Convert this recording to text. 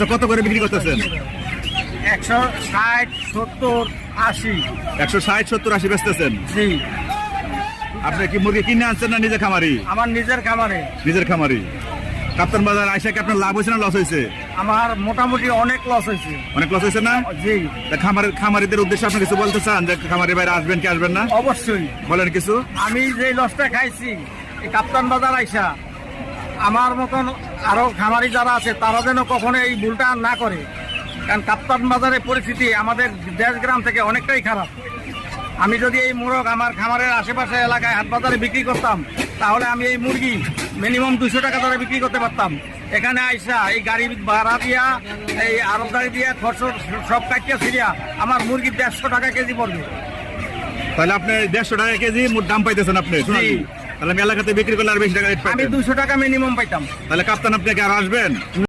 আচ্ছা কত করে বিক্রি করতেছেন? একশো ষাট সত্তর আশি। একশো ষাট সত্তর আশি বেচতেছেন? জি। আপনি কি মুরগি কিনে আনছেন না নিজে খামারি? আমার নিজের খামারে। নিজের খামারি। কাপ্তান বাজার আইসা কি আপনার লাভ হয়েছে না লস হয়েছে? আমার মোটামুটি অনেক লস হয়েছে। অনেক লস হয়েছে না? জি। খামারের খামারিদের উদ্দেশ্যে আপনি কিছু বলতে চান? যে খামারি বাইরে আসবেন কি আসবেন না? অবশ্যই। বলেন কিছু। আমি যে লসটা খাইছি এই কাপ্তান বাজার আইসা আমার মতন আরও খামারি যারা আছে তারা যেন কখনো এই ভুলটা আর না করে। কারণ কাপ্তান বাজারের পরিস্থিতি আমাদের দেশ গ্রাম থেকে অনেকটাই খারাপ। আমি যদি এই মুরগ আমার খামারের আশেপাশে এলাকায় হাট বাজারে বিক্রি করতাম তাহলে আমি এই মুরগি মিনিমাম দুশো টাকা দরে বিক্রি করতে পারতাম। এখানে আইসা এই গাড়ি ভাড়া দিয়া এই আরবদারি দিয়া খরচ সব কাটিয়া ফিরিয়া আমার মুরগি দেড়শো টাকা কেজি পড়বে। তাহলে আপনি দেড়শো টাকা কেজি মোট দাম পাইতেছেন আপনি। তাহলে মেলা খাতে বিক্রি করলে আর বেশি টাকা আমি দুশো টাকা মিনিমাম পাইতাম। তাহলে কাপ্তান আপনি কি আর আসবেন?